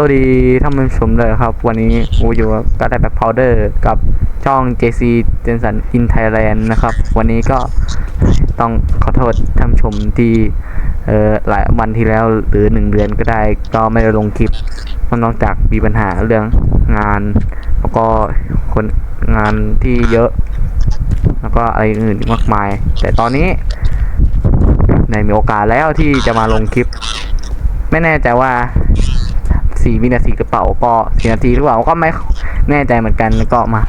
สวัสดีท่านผู้ชมเลยครับ วันนี้อูอยู่กับการแต่แบบพาวเดอร์กับช่อง JC j e n s o n in Thailand นะครับ วันนี้ก็ต้องขอโทษท่านผู้ชมที่เอ่อหลายวันที่แล้วหรือหนึ่งเดือนก็ได้ก็ไม่ได้ลงคลิปเพราะนอกจากมีปัญหาเรื่องงาน แล้วก็คนงานที่เยอะ แล้วก็อะไรอื่นมากมาย แต่ตอนนี้ได้มีโอกาสแล้วที่จะมาลงคลิป ไม่แน่ใจว่า สี่วินาทีหรือเปล่าก็สี่นาทีหรือเปล่าก็ไม่แน่ใจเหมือนกันก็มา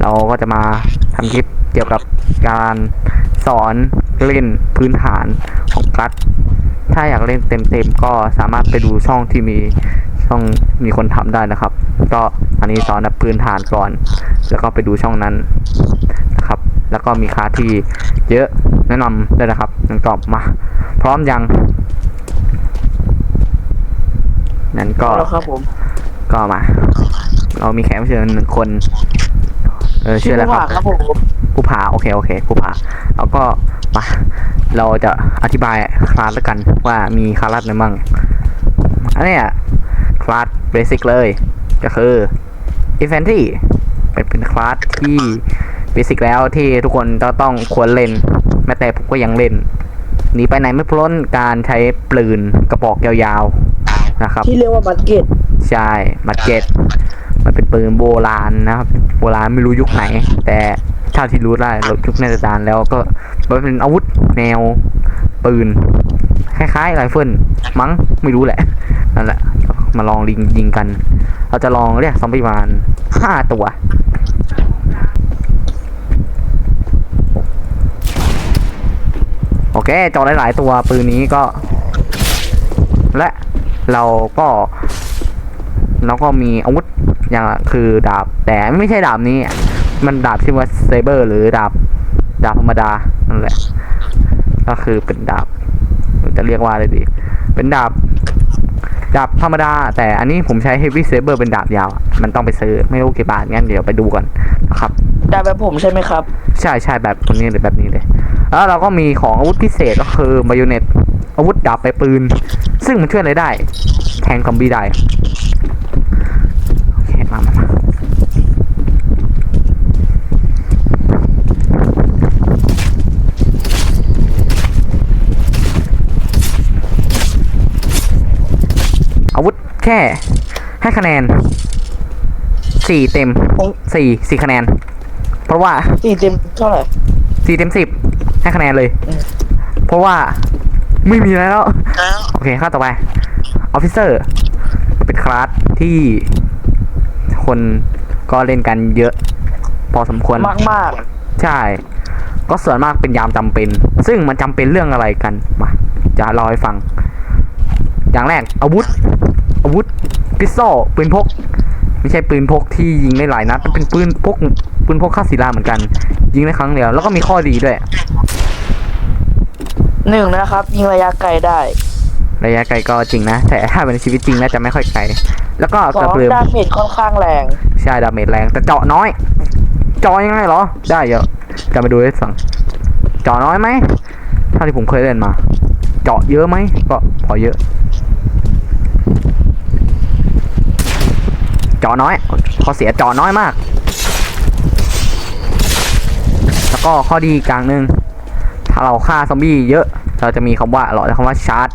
เราก็จะมาทำคลิปเกี่ยวกับการสอนเล่นพื้นฐานของกัดถ้าอยากเล่นเต็มๆก็สามารถไปดูช่องที่มีช่องมีคนทำได้นะครับ ก็อันนี้สอนแบบพื้นฐานก่อน แล้วก็ไปดูช่องนั้นนะครับ แล้วก็มีคลาสที่เยอะแนะนำด้วยนะครับงั้นก็มา พร้อมยัง งั้นก็เอาละครับผม ก็มา เรามีแขกรับเชิญหนึ่งคน เออชื่ออะไรครับครับผมผู้ผาโอเคโอเคผู้ผาแล้วก็มาเราจะอธิบายคลาสแล้วกันว่ามีคลาสอะไรมั่งอันเนี้ยคลาสเบสิกเลย ก็คือ Infantry เป็นเป็นคลาสที่เบสิกแล้วที่ทุกคนจะต้องควรเล่น แม้แต่ผมก็ยังเล่นหนีไปไหนไม่พ้นการใช้ปืนกระบอกยาวๆ นะครับ ที่เรียกว่าบัตเก็ตใช่มัดเก็ตมันเป็นปืนโบราณนะครับ โบราณไม่รู้ยุคไหน แต่เท่าที่รู้ได้เรายุคน่าจะนานแล้วก็มันเป็นอาวุธแนวปืน คล้ายๆไรเฟิลมั้งไม่รู้แหละนั่นแหละมาลองลิงยิงกัน เราจะลองเรียกซอมบี้ประมาณห้าตัวโอเคเจอหลาย ๆ ตัวปืนนี้ก็ และ เราก็แล้วก็มีอาวุธอย่างละคือดาบแต่ไม่ใช่ดาบนี้ มันดาบที่ว่าเซเบอร์ หรือดาบดาบธรรมดานั่นแหละ ก็คือเป็นดาบ จะเรียกว่าอะไรดี เป็นดาบ ดาบธรรมดา แต่อันนี้ผมใช้เฮฟวี่เซเบอร์เป็นดาบยาว มันต้องไปซื้อ ไม่รู้กี่บาท งั้นเดี๋ยวไปดูก่อนนะครับได้แบบผมใช่ไหมครับ ใช่ใช่แบบคนนี้หรือแบบนี้เลย แล้วเราก็มีของอาวุธพิเศษก็คือบายเนตอาวุธดาบไปลายปืน ซึ่งมันช่วยอะไรได้ แทงซอมบี้ได้โอเคมามามาอาวุธแค่ให้คะแนนสี่เต็มผมสี่สี่คะแนน เพราะว่าสี่เต็มเท่าไหร่สี่เต็มสิบให้คะแนนเลยอืมเพราะว่า ไม่มีอะไรแล้วโอเคข้าต่อไปออฟฟิเซอร์ เป็นคลาสที่คนก็เล่นกันเยอะ พอสมควร มากมากใช่ ก็ส่วนมากเป็นยามจำเป็น ซึ่งมันจำเป็นเรื่องอะไรกัน มา จะเล่าให้ฟัง อย่างแรกอาวุธ อาวุธพิสโซปืนพก ไม่ใช่ปืนพกที่ยิงได้หลายนัดมันเป็นปืนพกปืนพกค่าศิลาเหมือนกัน ยิงได้ครั้งเดียว แล้วก็มีข้อดีด้วย หนึ่งนะครับ ยิงระยะไกลได้ระยะไกลก็จริงนะ แต่ถ้าเป็นชีวิตจริงน่าจะไม่ค่อยไกล แล้วก็สกอระงเปือมดาเมจค่อนข้างแรง ใช่ดาเมจแรง แต่เจาะน้อย เจาะยังไงเหรอ ได้เยอะจะมาดูให้ฟัง เจาะน้อยไหมเท่าที่ผมเคยเล่นมา เจาะเยอะไหมก็พอเยอะ เจาะน้อยข้อเสียเจาะน้อยมาก แล้วก็ข้อดีอีกอย่างหนึ่งถ้าเราฆ่าซอมบี้เยอะ เราจะมีคำว่าเราจะคำว่าชาร์จ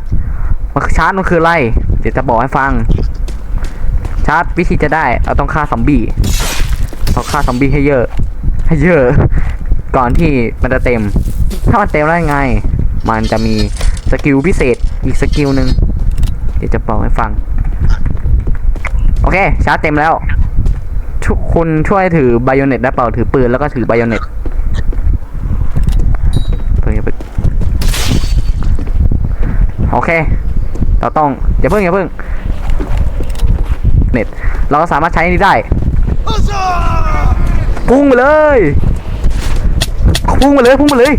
มันชาร์จมันคืออะไรเดี๋ยวจะบอกให้ฟัง ชาร์จวิธีจะได้เราต้องฆ่าซอมบี้ต้องฆ่าซอมบี้ให้เยอะ ให้เยอะ ก่อนที่มันจะเต็ม ถ้ามันเต็มแล้ไง มันจะมีสกิลพิเศษอีกสกิลหนึ่งเดี๋ยวจะบอกให้ฟัง โอเค ชาร์จเต็มแล้ว ทุกคุณช่วยถือไบโอเน็ตได้เปล่าถือปืนแล้วก็ถือไบโอเน็ต โอเค เราต้องอย่าเพิ่งอย่าเพิ่งเน็ตเราก็สามารถใช้อันนี้ได้พุ่งไปเลยพุ่งไปเลยพุ่งไปเลย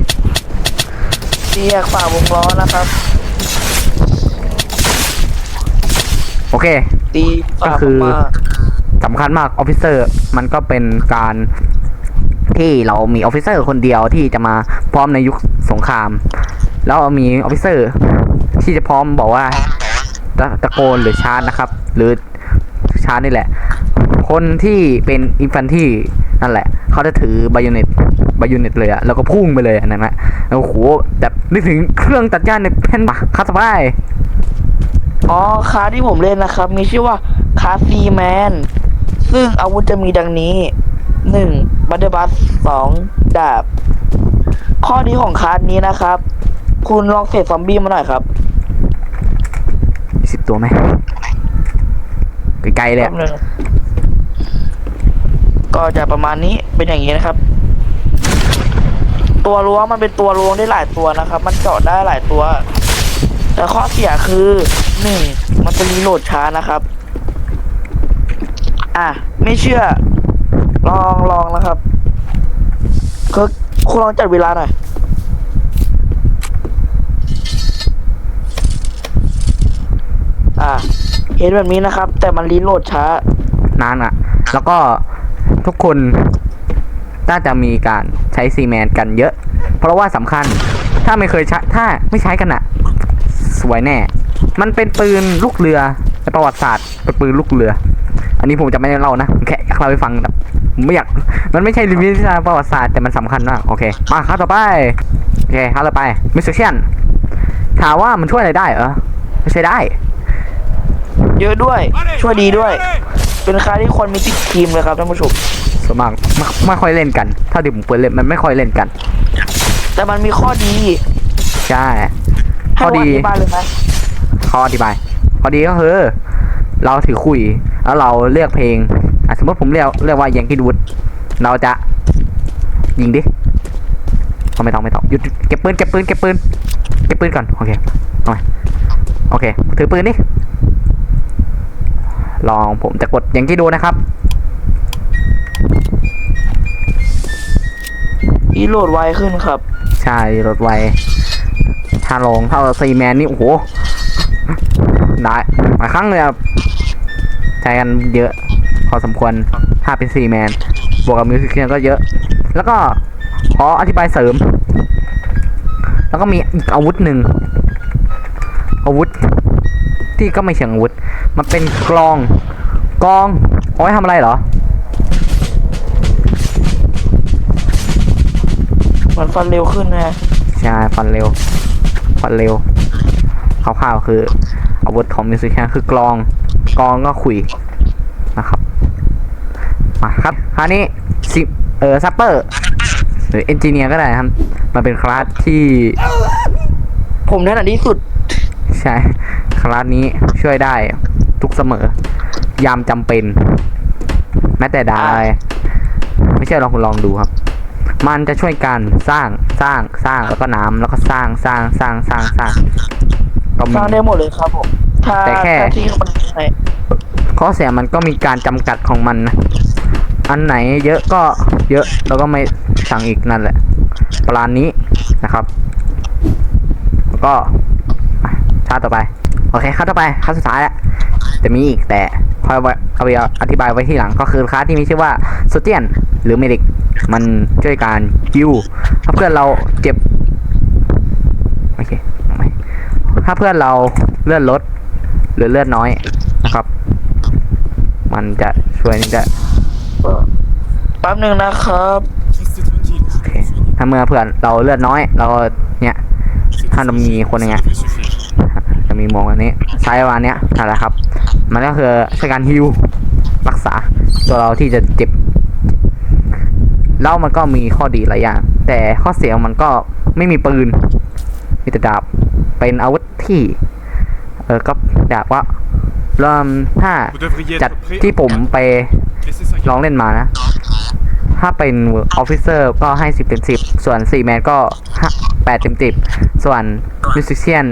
ตีแยกฝ่าวงล้อนะครับ โอเค ตีฝ่าก็คือมาสำคัญมากออฟฟิเซอร์มันก็เป็นการที่เรามีออฟฟิเซอร์คนเดียวที่จะมาพร้อมในยุคสงคราม แล้วมีออฟฟิเซอร์ ที่จะพร้อมบอกว่าตะตะโกนหรือชาร์จนะครับ หรือชาร์จนี่แหละ คนที่เป็นอินฟันที่นั่นแหละ เขาจะถือบายเนตบายเนตเลยอะแล้วก็พุ่งไปเลยอันนั้นนะแล้วโอ้โหแบบนึกถึงเครื่องตัดหญ้าในแผ่นมาคัสบายอ๋อคาร์ที่ผมเล่นนะครับ มีชื่อว่าคาซีแมนซึ่งอาวุธจะมีดังนี้หนึ่งบัตเตอร์บัสสองดาบ ข้อดีของคาร์นี้นะครับ คุณลองเสร็จซอมบี้มาหน่อยครับ ตัวไหมไกลๆเลยอะบก็จะประมาณนี้เป็นอย่างนี้นะครับ ตัวล้วงมันเป็นตัวล้วงได้หลายตัวนะครับ มันเจาะได้หลายตัว แต่ข้อเสียคือหนึ่งมันจะรีโหลดช้านะครับ อะ ไม่เชื่อ ลองลองนะครับคือคุณลองจัดเวลาหน่อย อะ เห็นแบบนี้นะครับ แต่มันรีโหลดช้านานอะแล้วก็ทุกคนน่าจะมีการใช้ซีแมนกันเยอะ เพราะว่าสำคัญถ้าไม่เคยใช้ถ้าไม่ใช้กันอะสวยแน่ มันเป็นปืนลูกเรือในประวัติศาสตร์เป็นปืนลูกเรือ อันนี้ผมจะไม่ได้เล่านะแค่อยากเล่าให้ฟังแบบไม่อยากมันไม่ใช่วิทยาประวัติศาสตร์แต่มันสำคัญมากโอเคมาครับต่อไปโอเคครับต่อไปมิสเซชันถามว่ามันช่วยอะไรได้เหรอไม่ใช่ได้ เยอะด้วย ช่วยดีด้วย เป็นค่าที่คนมีติดทีมเลยครับท่านผู้ชมส่วนมากไม่ไม่ค่อยเล่นกันเท่าที่ผมเปิดเล่นมันไม่ค่อยเล่นกัน แต่มันมีข้อดีใช่ให้ข้อวันดีอธิบายเลยไหมข้ออธิบายข้อดีก็คือ เราถือคุย แล้วเราเลือกเพลงอะสมมติผมเรียกเรียกว่ายังกินวุฒเราจะ ยิงดิเอาไม่ต้องไม่ต้องหยุดเก็บปืนเก็บปืนเก็บปืนเก็บปืนก่อนโอเคเอาไปโอเค ถือปืนดิ ลองผมจะกดยังกินดูนะครับรีโหลดไวขึ้นครับ ใช่รถไวถ้าลงเท่าซีแมนนี่โอ้โหได้หลายครั้งเลยครับใช้กันเยอะพอสมควรถ้าเป็นซีแมนบวกกับมิวสิกเคียก็เยอะ แล้วก็ขออธิบายเสริม แล้วก็มีอีกอาวุธหนึ่งอาวุธ ที่ก็ไม่เชิงอาวุธ มันเป็นกลองกลองเอาไว้ทำอะไรเหรอมันฟันเร็วขึ้นนะใช่ฟันเร็วฟันเร็วคร่าวๆคืออาวุธของมิวสิคแคนคือกลองกลองก็ขุยนะครับมาครับคราวนี้สิเออซัปเปอร์หรือเอนจิเนียร์ก็ได้นะครับ มันเป็นคลาสที่ผมถนัดที่สุด ใช่ คลาสนี้ช่วยได้ทุกเสมอ ยามจำเป็น แม้แต่ได้ไม่ใช่ลองคุณลองดูครับ มันจะช่วยกันสร้างสร้างสร้างแล้วก็น้ำแล้วก็สร้างสร้างสร้างสร้างสร้างก็สมีร้างได้หมดเลยครับผมถ้าแต่แค่ถ้าที่มันไหนข้อเสียมันก็มีการจำกัดของมันนะอันไหนเยอะก็เยอะแล้วก็ไม่สั่งอีกนั่นแหละประมาณนี้นะครับแล้วก็อะชาติต่อไปโอเคคาต่อไปคาสุดท้ายแล้วจะมีอีกแต่ค่อยเอาไว้เอาไปอธิบายไว้ที่หลังก็คือคลาสที่มีชื่อว่าโซเตียนหรือเมดิกมันช่วยการฮิวถ้าเพื่อนเราเจ็บโอเคเอาใหม่ถ้าเพื่อนเราเลือดลดหรือเลือดน้อยนะครับ มันจะช่วยนี่จะแป๊บหนึ่งนะครับโอเคถ้าเมื่อเพื่อนเราเลือดน้อย เราเนี่ยถ้าเรามีคนอย่างเงี้ยจะ มีมองอันนี้ใช้ประมาณเนี้ยนั่นแหละครับ มันก็คือช่วยการฮิวรักษาตัวเราที่จะเจ็บแล้วมันก็มีข้อดีหลายอย่าง แต่ข้อเสียของมันก็ไม่มีปืน มีแต่ดาบ เป็นอาวุธที่ เออก็ดาบว่าเริ่มถ้า Vous devriez จัด être prêt. ที่ผมไป Laissez ça ลองเล่นมานะ ถ้าเป็นออฟฟิเซอร์ก็ให้สิบเต็มสิบส่วนซีแมนก็แปดเต็มสิบส่วนมิวสิชเชียน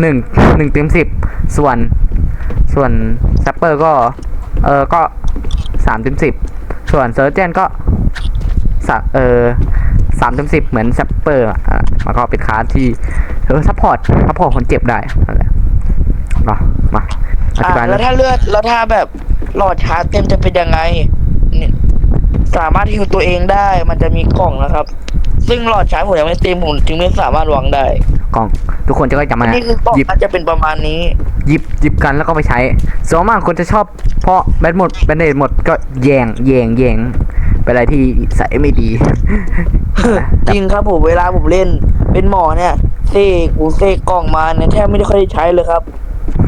หนึ่งหนึ่งเต็มสิบส่วนส่วนแซปเปอร์ก็ เออก็สามเต็มสิบส่วนเซอร์เจนก็สะเออสามเต็มสิบเหมือนแซปเปอร์อะมันก็เป็นคลาสที่เออซัพพอร์ตซัพพอร์ตคนเจ็บได้นั่นแหละมามาอธิอ่าบายแล้วถ้าเลือดแล้วถ้าแบบหลอดชาร์จเต็มจะเป็นยังไงนี่สามารถฮิวตัวเองได้มันจะมีกล่องนะครับ ซึ่งหลอดชาร์จผมยังไม่เต็มผมจึงไม่สามารถวางได้ กล่อง ทุกคนจะก็จะมานี่คือกล่องหยิบ มันจะเป็นประมาณนี้หยิบหยิบกันแล้วก็ไปใช้ส่วนมากคนจะชอบเพราะแบตหมดแบตเนตหมดก็แยงแยงแยงเป็นอะไรที่ใส่ไม่ดี จริงครับผมเวลาผมเล่น เป็นหมอเนี่ยเซกกูเซกกล่องมาเนี่ยแทบไม่ได้ค่อยได้ใช้เลยครับ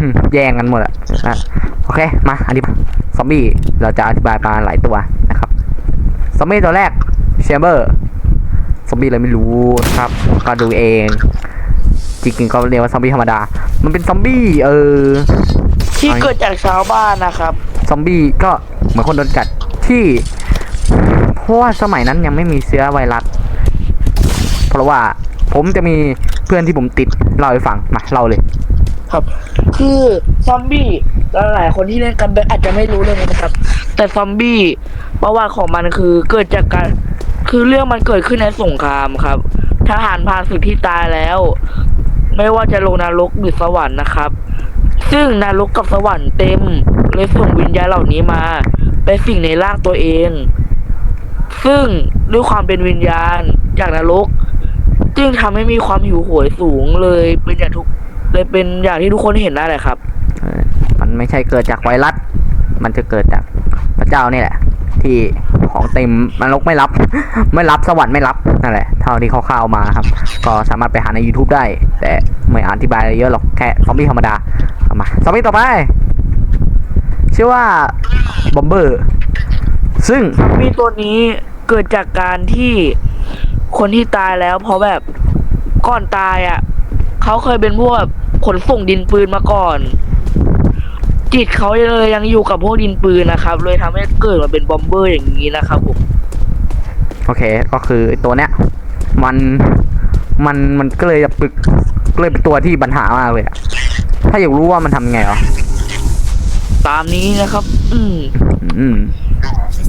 อืมแย่งกันหมดอะนะโอเค มาอธิบายซอมบี้เราจะอธิบายมาหลายตัวนะครับ ซอมบี้ตัวแรกเชมเบอร์ ซอมบี้อะไรไม่รู้ครับ ก็ดูเอง จริงๆก็เรียกว่าซอมบี้ธรรมดา มันเป็นซอมบี้เออที่เกิดจากชาวบ้านนะครับ ซอมบี้ก็เหมือนคนโดนกัดที่เพราะว่าสมัยนั้นยังไม่มีเชื้อไวรัส เพราะว่าผมจะมีเพื่อนที่ผมติดเล่าให้ฟังมาเล่าเลย ครับ คือซอมบี้หลายๆคนที่เล่นกันอาจจะไม่รู้เรื่องนี้นะครับ แต่ซอมบี้ประวัติของมันคือเกิดจากการคือเรื่องมันเกิดขึ้นในสงครามครับ ทหารพรานศึกที่ตายแล้ว ไม่ว่าจะลงนรกหรือสวรรค์นะครับ ซึ่งนรกกับสวรรค์เต็มเลยส่งวิญญาณเหล่านี้มาเป็นสิ่งในร่างตัวเอง ซึ่งด้วยความเป็นวิญญาณจากนรก จึงทำให้มีความหิวโหยสูงเลยเป็นอย่างทุกเลยเป็นอย่างที่ทุกคนเห็นได้เลยครับมันไม่ใช่เกิดจากไวรัส มันจะเกิดจากพระเจ้านี่แหละ ที่ ของเต็มมันลกไม่รับ ไม่รับสวรรค์ไม่รับนั่นแหละเท่าที่เขาข่าวๆมาครับ ก็สามารถไปหาใน YouTube ได้ แต่ไม่อธิบายอะไรเยอะหรอกแค่ซอมบี้ธรรมดาเอามาซอมบี้ต่อไปชื่อว่าบอมเบอร์ซึ่งมีตัวนี้เกิดจากการที่คนที่ตายแล้วเพราะแบบก่อนตายอะเขาเคยเป็นพวกขนส่งดินปืนมาก่อน จิตเขาเลยยังอยู่กับพวกดินปืนนะครับ เลยทำให้เกิดมาเป็นบอมเบอร์อย่างนี้นะครับผมโอเค ก็คือไอ้ตัวเนี้ย มันมันมันก็เลยจะปึกก็เลยเป็นตัวที่ปัญหามากเลยอะถ้าอยากรู้ว่ามันทำยังไงเหรอตามนี้นะครับ อืมอืม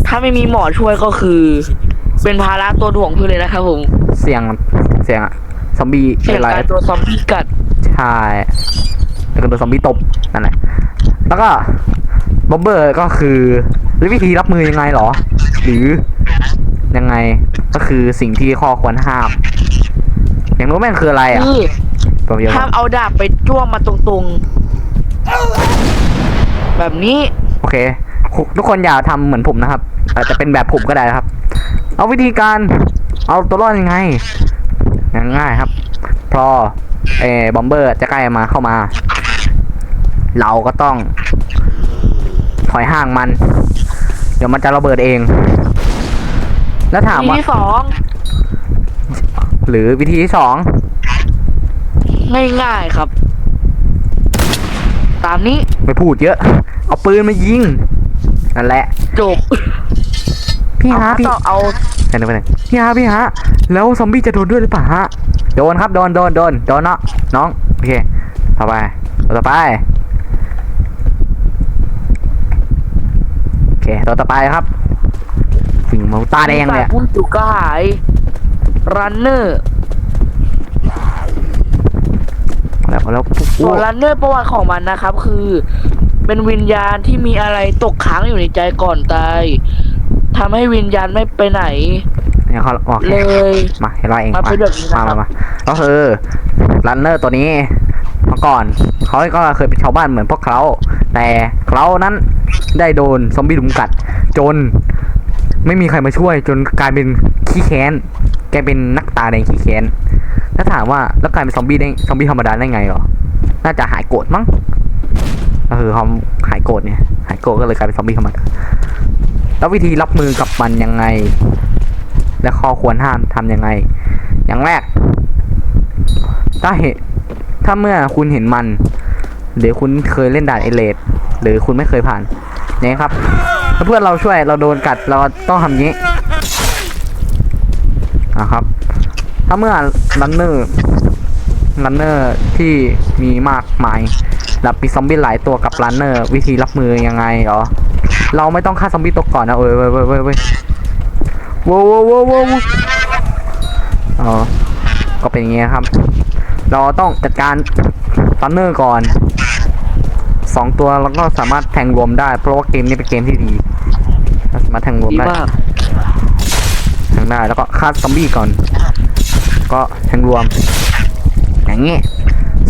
ถ้าไม่มีหมอช่วยก็คือ เป็นภาระตัวถ่วงเพื่อนเลยนะครับผมเสียงเสียงอะซอมบี้เสี่ยงอะไรการตัวซอมบี้กัดใช่แล้วก็โดนซอมบี้ตบนั่นแหละ แล้วก็บอมเบอร์ก็คือวิธีรับมือยังไงเหรอ หรือยังไงก็คือสิ่งที่ข้อควรห้าม อย่างรู้แม่งคืออะไรอะคือตัวเดียวห้ามเอาดาบไปจ้วงมาตรงๆ แบบนี้ โอเค ทุกคนอย่าทำเหมือนผมนะครับ อาจจะเป็นแบบผมก็ได้นะครับ เอาวิธีการเอาตัวรอดยังไงง่ายๆครับ พอเออบอมเบอร์จะใกล้มาเข้ามา เราก็ต้องถอยห่างมัน เดี๋ยวมันจะระเบิดเอง แล้วถามทีว่าที่สองหรือวิธีที่สองง่ายๆครับ ตามนี้ไม่พูดเยอะ เอาปืนมายิงนั่นแหละ จบพี่เอาฮะพี่ต่อเอาเดี๋ยวไปหนึ่งพี่ฮะพี่ฮะแล้วซอมบี้จะโดนด้วยหรือเปล่าฮะโดนครับโดนโดนโดนโดนเนาะน้องโอเคต่อไปตัวต่อไป โอเค ตัวต่อไปครับสิ่งเมาตาแดงเลยอะ พุ่งจุกกระหายรันเนอร์แล้วแล้วปุ๊บส่วนรันเนอร์ประวัติของมันนะครับ คือ เป็นวิญญาณที่มีอะไรตกค้างอยู่ในใจก่อนตายทำให้วิญญาณไม่ไปไหน เนี่ยเขาโอเคเลยมาเห็นเราเองมาเป็นแบบนี้นะมาครัมาบมาก็คือรันเนอร์ตัวนี้เมื่อก่อนเขาก็เคยเป็นชาวบ้านเหมือนพวกเขา แต่เขานั้นได้โดนซอมบี้ลุมกัด จน ไม่มีใครมาช่วย จนกลายเป็นขี้แค้น แกเป็นนักตาแดงขี้แค้นถ้าถามว่าแล้วกลายเป็นซอมบี้ได้ซอมบี้ธรรมดาได้ไงหรอ น่าจะหายโกรธมั้งก็คือเขาหายโกรธเนี่ย หายโกรธก็เลยกลายเป็นซอมบี้ธรรมดาแล้ววิธีรับมือกับมันยังไง และข้อควรห้ามทำยังไง อย่างแรก ถ้าเห็นถ้าเมื่อคุณเห็นมัน หรือคุณเคยเล่นด่านเอเลดหรือคุณไม่เคยผ่านนี่ครับถ้าเพื่อนเราช่วยเราโดนกัดเราต้องทำงนี้นะครับ ถ้าเมื่อรันเนอร์รันเนอร์ที่มีมากมายแล้วมีซอมบี้หลายตัวกับรันเนอร์วิธีรับมือยังไงเหรอเราไม่ต้องฆ่าซอมบี้ตัวก่อนนะเอ้ยเว้ยเว้ยเว้ยเว้ยโว้โว้โว้โว้อ๋อก็เป็นอย่างเงี้ยครับ เราต้องจัดการรันเนอร์ก่อน สองตัวแล้วก็สามารถแทงรวมได้ เพราะว่าเกมนี้เป็นเกมที่ดีเราสามารถแทงรวมดีได้มากแทงได้แล้วก็ฆ่าซอมบี้ก่อน ก็แทงรวม อย่างงี้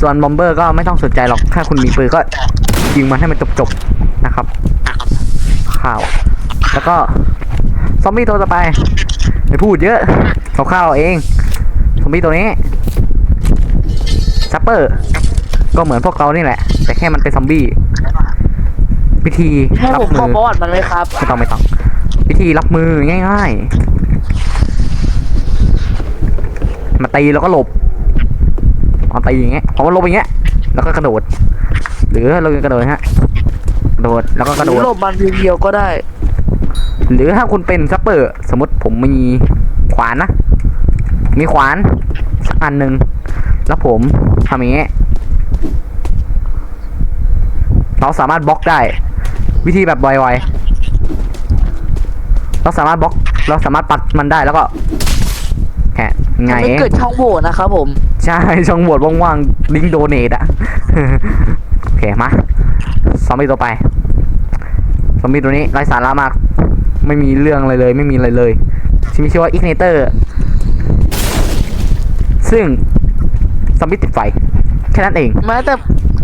ส่วนบอมเบอร์ก็ไม่ต้องสนใจหรอกถ้าคุณมีปืนก็ยิงมันให้มันจบๆนะครับข่าว แล้วก็ซอมบี้ตัวต่อไปไม่พูดเยอะคร่าวๆเองซอมบี้ตัวนี้ซัปเปอร์ ก็เหมือนพวกเรานี่แหละ แต่แค่มันเป็นซอมบี้วิธีให้รับผมมืเข้าอประวัติมันไหมครับ ไม่ต้องไม่ต้อง วิธีรับมือง่ายๆมาตีแล้วก็หลบเอาตีอย่างเงี้ยพอมันหลบอย่างเงี้ย แล้วก็กระโดด หรือเรากระโดดฮะกระโดดแล้วก็กระโดดหลบมันเพียวๆก็ได้ หรือถ้าคุณเป็นซัปเปอร์สมมติผมมีขวานนะ มีขวานสักอันหนึ่งแล้วผมทำอย่างเงี้ย เราสามารถบล็อกได้ วิธีแบบไวๆเราสามารถบล็อก เราสามารถปัดมันได้แล้วก็แค่ไงไม่เองเกิดช่องโหว่นะครับผม ใช่ช่องโหวตว่างๆลิงก์โดเนทอะโอเคมาซอมบี้ตัวไปซอมบี้ตัวนี้ไร้สาระมาก ไม่มีเรื่องอะไรเลย ไม่มีอะไรเลยที่มีชื่อว่าอิกเนเตอร์ ซึ่งซอมบี้ติดไฟ แค่นั้นเองแม้แต่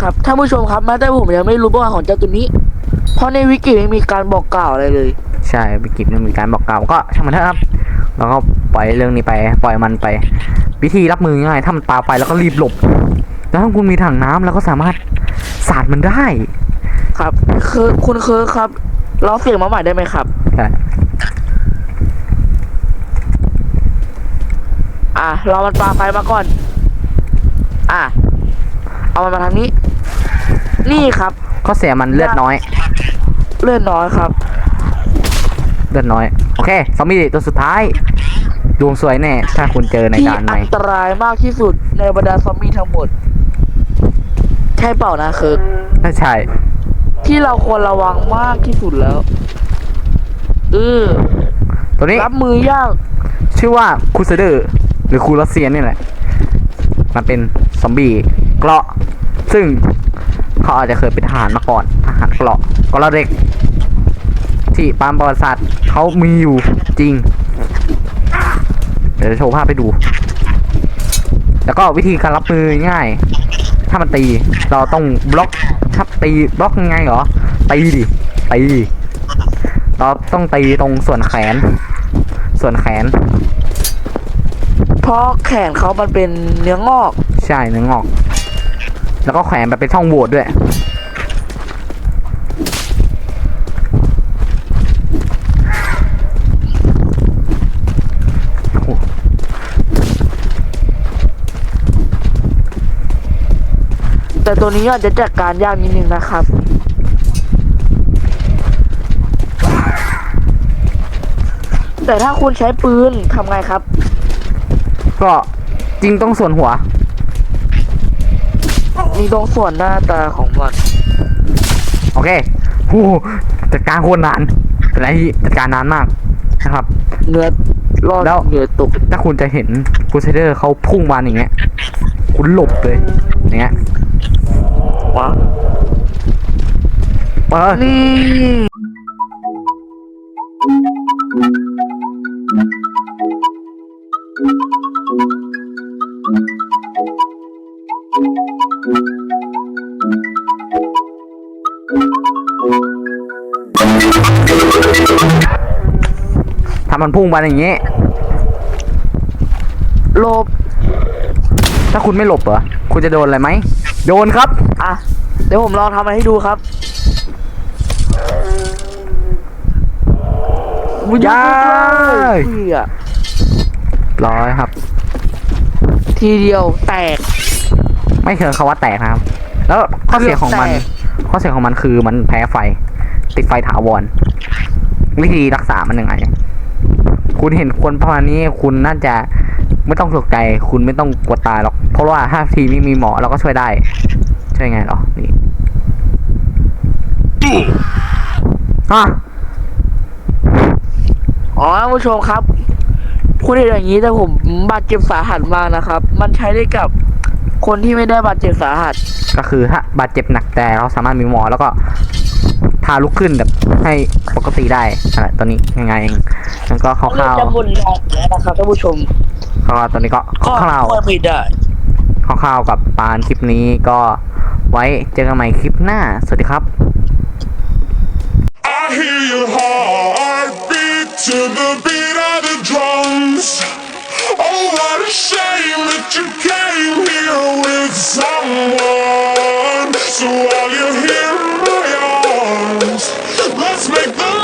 ครับท่านผู้ชมครับแม้แต่ผมยังไม่รู้ประวัติของเจ้าตัวนี้ เพราะในวิกิไม่มีการบอกกล่าวอะไรเลย ใช่วิกิมันมีการบอกกล่าวก็ช่างมันเถอะครับแล้วก็ปล่อยเรื่องนี้ไป ปล่อยมันไป วิธีรับมือง่ายถ้ามันปาไฟแล้วก็รีบหลบ แล้วถ้าคุณมีถังน้ำแล้วก็สามารถสาดมันได้ ครับคือคุณเคอครับเราเสียงมาใหม่ได้ไหมครับใช่อะเรามันปาไฟมาก่อน อะ เอามันมาทางนี้ นี่ครับ ข้อเสียมันเลือดน้อย เลื่อนน้อยครับ เลือดน้อย โอเคซอมบี้ตัวสุดท้าย ดวงสวยแน่ ถ้าคุณเจอในที่การใหอัม่ นตรายมากที่สุดในบรรดาซอมบี้ทั้งหมด ใช่เปล่านะเคิร์กถ้าใช่ ที่เราควรระวังมากที่สุดแล้วเออตัวนี้รับมือยาก ชื่อว่าคูเซเดอร์ หรือคูรัสเซียนนี่แหละ มันเป็นซอมบี้ เกราะ ซึ่งเขาอาจจะเคยเป็นทหารมาก่อนทหารเกราะเกราะเหล็ก ที่ตามประวัติศาสตร์เขามีอยู่จริง เดี๋ยวจะโชว์ภาพให้ดู แล้วก็วิธีการรับมือง่าย ถ้ามันตี เราต้องบล็อกถ้าตีบล็อกยังไงเหรอตีดิตีเราต้องตีตรงส่วนแขน ส่วนแขน เพราะแขนเขามันเป็นเนื้องอก ใช่เนื้องอก แล้วก็แขวนแบบเป็นช่องโหว่ด้วย แต่ตัวนี้อาจจะจัดการยากนิดนึงนะครับ แต่ถ้าคุณใช้ปืนทำไงครับ ก็จริงต้องส่วนหัว นี่ตรงส่วนหน้าตาของมันโอเคโอ้โหจัดการโคตรนานเป็นอะไรที่จัดการนานมากนะครับ เนื้อรอดแล้ว เนื้อตกถ้าคุณจะเห็นคูเซเดอร์เขาพุ่งมาอย่างเงี้ย คุณหลบเลยอย่างเงี้ยวะเออ นี่ มันพุ่งมาอย่างเงี้ยหลบ ถ้าคุณไม่หลบเหรอ คุณจะโดนอะไรไหม โดนครับ อะ เดี๋ยวผมลองทำมันให้ดูครับย้ายเหี้ยร้อยครับ ทีเดียวแตก ไม่เชิงคาว่าแตกนะครับ แล้วข้อเสียของมันแตกข้อเสียของมันคือมันแพ้ไฟ ติดไฟถาวร วิธีรักษามันยังไง คุณเห็นคนประมาณนี้คุณน่าจะไม่ต้องตกใจ คุณไม่ต้องกลัวตายหรอก เพราะว่าถ้าทีไม่มีหมอเราก็ช่วยได้ ช่วยไงเหรอ นี่อะอ๋อท่านผู้ชมครับ คุณเห็นอย่างนี้แต่ผมบาดเจ็บสาหัสมากนะครับ มันใช้ได้กับคนที่ไม่ได้บาดเจ็บสาหัส ก็คือถ้าบาดเจ็บหนักแต่เราสามารถมีหมอแล้วก็พ พาลุกขึ้นแบบให้ปกติได้อะไรตอนนี้ยังไงเองแล้วก็คร่าวจะบนหลอกแล้วนะครับท่านผู้ชมๆคร่าวๆตอนนี้ก็คก็ร่าวๆ ไม่ได้ คร่าวๆกับปานคลิปนี้ก็ไว้เจอกันใหม่คลิปหน้า สวัสดีครับ So while you're here in arms. Let's make the